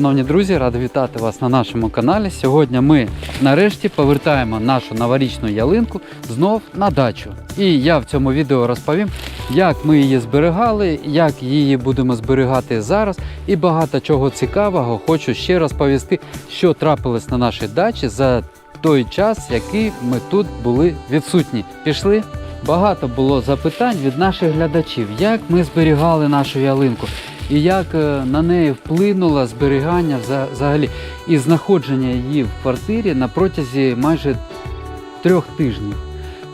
Шановні друзі, радий вітати вас на нашому каналі. Сьогодні ми нарешті повертаємо нашу новорічну ялинку знов на дачу. І я в цьому відео розповім, як ми її зберігали, як її будемо зберігати зараз, і багато чого цікавого хочу ще розповісти, що трапилось на нашій дачі за той час, який ми тут були відсутні. Пішли. Багато було запитань від наших глядачів, як ми зберігали нашу ялинку і як е, на неї вплинуло зберігання взагалі і знаходження її в квартирі на протязі майже трьох тижнів.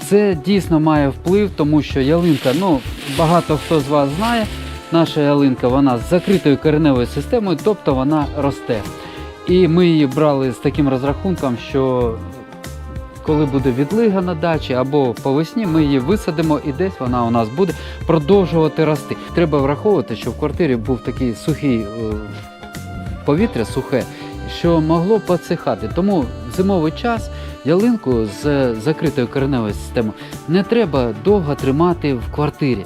Це дійсно має вплив, тому що ялинка, ну багато хто з вас знає, наша ялинка вона з закритою кореневою системою, тобто вона росте. І ми її брали з таким розрахунком, що коли буде відлига на дачі або по весні, ми її висадимо і десь вона у нас буде продовжувати рости. Треба враховувати, що в квартирі був такий сухий е, повітря, сухе, що могло посихати. Тому в зимовий час ялинку з закритою кореневою системою не треба довго тримати в квартирі.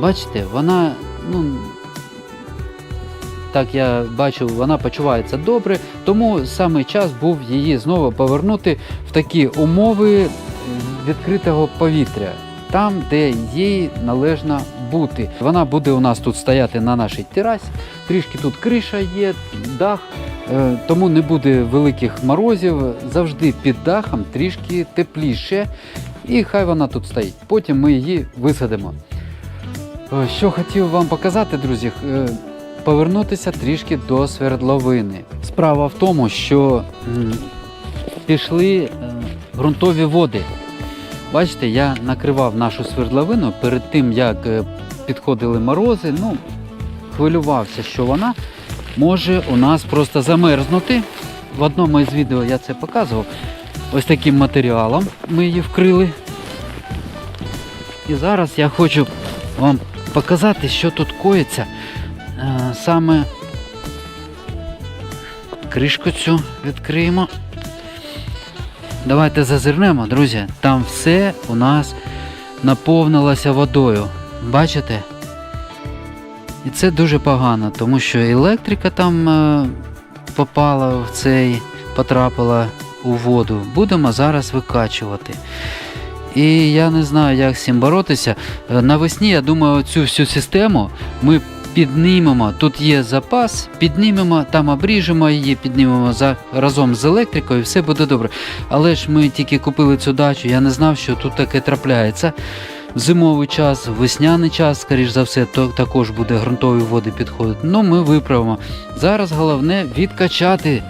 Бачите, вона, ну. Так я бачу, вона почувається добре, тому саме час був її знову повернути в такі умови відкритого повітря, там, де їй належно бути. Вона буде у нас тут стояти на нашій терасі. Трішки тут криша є, дах, е, тому не буде великих морозів. Завжди під дахом трішки тепліше. І хай вона тут стоїть. Потім ми її висадимо. Е, Що хотів вам показати, друзі, е, повернутися трішки до свердловини. Справа в тому, що пішли е, ґрунтові води. Бачите, я накривав нашу свердловину перед тим, як е, підходили морози. Ну, хвилювався, що вона може у нас просто замерзнути. В одному із відео я це показував. Ось таким матеріалом ми її вкрили. І зараз я хочу вам показати, що тут коїться. Е, Саме кришку цю відкриємо. Давайте зазирнемо, друзі. Там все у нас наповнилося водою. Бачите? І це дуже погано, тому що електрика там е, попала в цей, потрапила у воду. Будемо зараз викачувати. І я не знаю, як з цим боротися. Е, Навесні, я думаю, цю всю систему ми піднімемо. Тут є запас, піднімемо, там обріжемо її, піднімемо за, разом з електрикою, все буде добре. Але ж ми тільки купили цю дачу, я не знав, що тут таке трапляється. В зимовий час, весняний час, скоріш за все, то також буде ґрунтові води підходити. Ну, ми виправимо. Зараз головне відкачати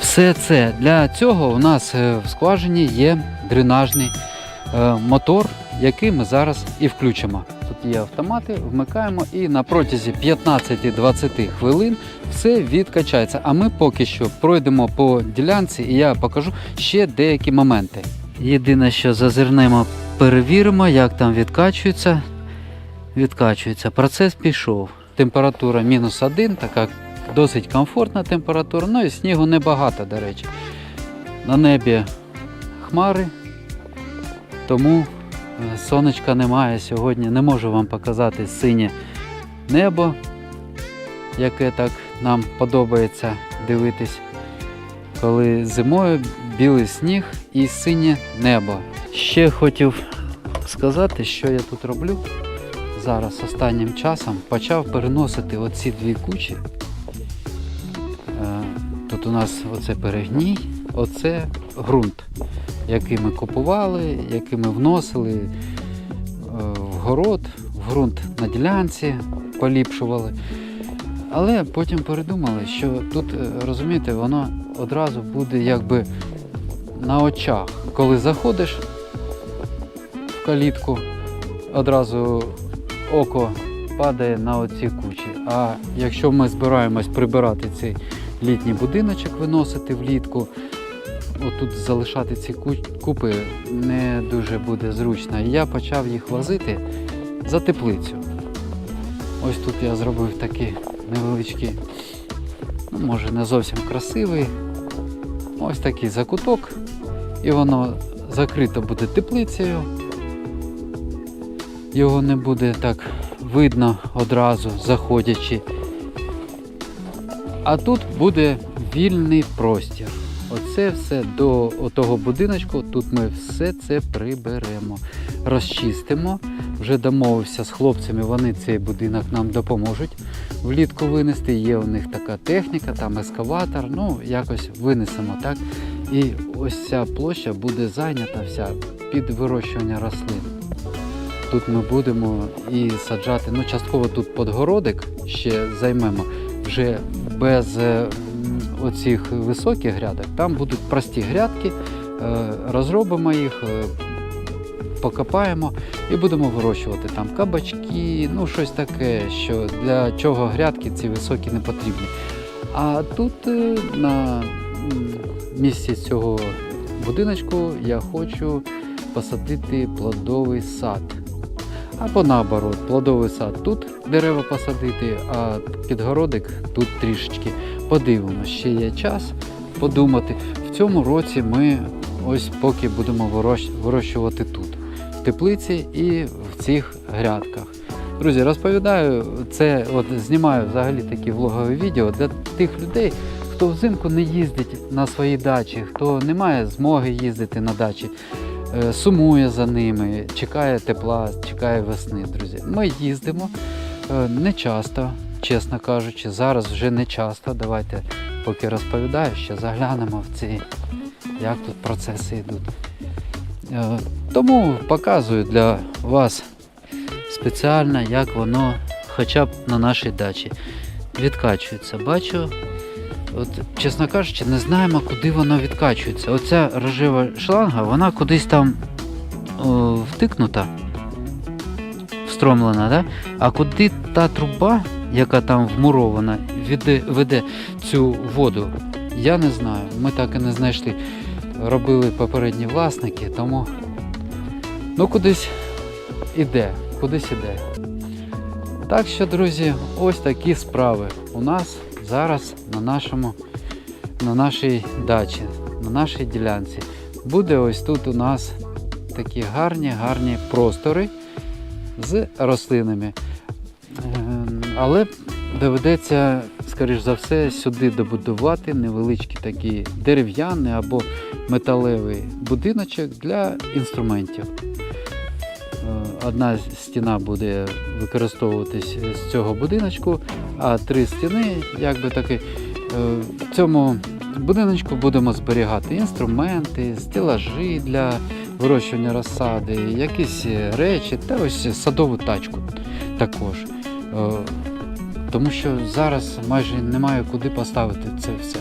все це. Для цього у нас е, в скважині є дренажний е, мотор, який ми зараз і включимо. Є автомати, вмикаємо і на протязі 15-20 хвилин все відкачається. А ми поки що пройдемо по ділянці і я покажу ще деякі моменти. Єдине, що зазирнемо, перевіримо, як там відкачується. Відкачується. Процес пішов. Температура мінус один, така досить комфортна температура. Ну і снігу небагато, до речі. На небі хмари, тому сонечка немає сьогодні. Не можу вам показати синє небо, яке так нам подобається дивитись, коли зимою білий сніг і синє небо. Ще хотів сказати, що я тут роблю. Зараз останнім часом почав переносити оці дві кучі. Е, Тут у нас оце перегній, оце ґрунт, який ми купували, який ми вносили е, в город, в ґрунт на ділянці, поліпшували. Але потім передумали, що тут, е, розумієте, воно одразу буде якби на очах. Коли заходиш в калітку, одразу око падає на оці кучі. А якщо ми збираємось прибирати цей літній будиночок, виносити влітку, отут залишати ці купи не дуже буде зручно. Я почав їх возити за теплицю. Ось тут я зробив такий невеличкий, ну, може не зовсім красивий. Ось такий закуток. І воно закрито буде теплицею. Його не буде так видно одразу заходячи. А тут буде вільний простір. Оце все до того будиночку. Тут ми все це приберемо, розчистимо. Вже домовився з хлопцями, вони цей будинок нам допоможуть влітку винести. Є у них така техніка, там ескаватор. Ну, якось винесемо, так? І ось ця площа буде зайнята вся під вирощування рослин. Тут ми будемо і саджати, ну частково тут подгородик ще займемо вже без е, оцих високих грядок. Там будуть прості грядки, е, розробимо їх, е, покопаємо і будемо вирощувати там кабачки, ну щось таке, що для чого грядки ці високі не потрібні. А тут е, на місці цього будиночку я хочу посадити плодовий сад. Або наоборот, плодовий сад тут дерева посадити, а підгородик тут трішечки. Подивимося, ще є час подумати. В цьому році ми ось поки будемо вирощувати тут, в теплиці і в цих грядках. Друзі, розповідаю, це от знімаю взагалі такі влогові відео для тих людей, хто взимку не їздить на свої дачі, хто не має змоги їздити на дачі е, сумує за ними, чекає тепла, чекає весни, друзі. Ми їздимо е, не часто, чесно кажучи, зараз вже не часто. Давайте, поки розповідаю, ще заглянемо в ці, як тут процеси йдуть. Е, Тому показую для вас спеціально, як воно хоча б на нашій дачі відкачується. Бачу, От, чесно кажучи, не знаємо, куди воно відкачується. Оця рожева шланга, вона кудись там о, втикнута, встромлена, да? а куди та труба, яка там вмурована, веде, веде цю воду, я не знаю. Ми так і не знайшли. Робили попередні власники, тому ну кудись іде, кудись іде. Так що, друзі, ось такі справи у нас зараз на нашому на нашій дачі, на нашій ділянці. Буде ось тут у нас такі гарні, гарні простори з рослинами. Але доведеться, скоріш за все, сюди добудувати невеличкий такий дерев'яний або металевий будиночок для інструментів. Е, Одна стіна буде використовуватись з цього будиночку, а три стіни, якби таки, е, в цьому будиночку будемо зберігати інструменти, стелажі для вирощування розсади, якісь речі та ось садову тачку також. Е, Тому що зараз майже немає куди поставити це все.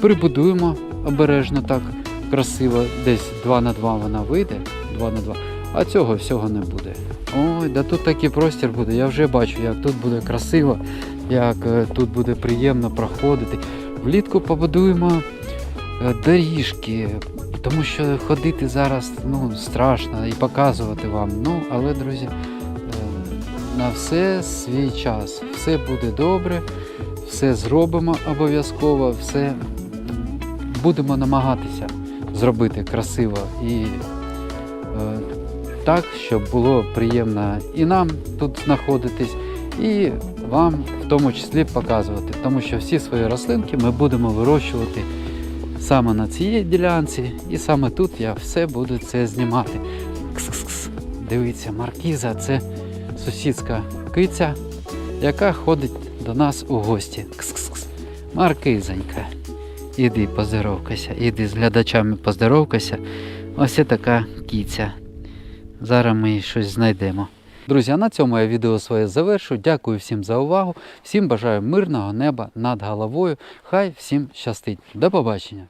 Прибудуємо обережно так, красиво, десь 2 на 2 вона вийде, 2 на 2, а цього всього не буде. Ой, да тут такий простір буде. Я вже бачу, як тут буде красиво, як е, тут буде приємно проходити. Влітку побудуємо е, доріжки, тому що ходити зараз ну, страшно і показувати вам. Ну, але, друзі, на все свій час. Все буде добре, все зробимо обов'язково, все будемо намагатися зробити красиво і е, так, щоб було приємно і нам тут знаходитись, і вам в тому числі показувати. Тому що всі свої рослинки ми будемо вирощувати саме на цій ділянці, і саме тут я все буду це знімати. Кс-кс-кс. Дивіться, маркіза це сусідська киця, яка ходить до нас у гості. Кс-кс-кс. Маркизонька. Іди поздоровкайся, іди з глядачами поздоровкайся. Ось така кіця. Зараз ми щось знайдемо. Друзі, а на цьому я відео своє завершу. Дякую всім за увагу. Всім бажаю мирного неба над головою. Хай всім щастить. До побачення.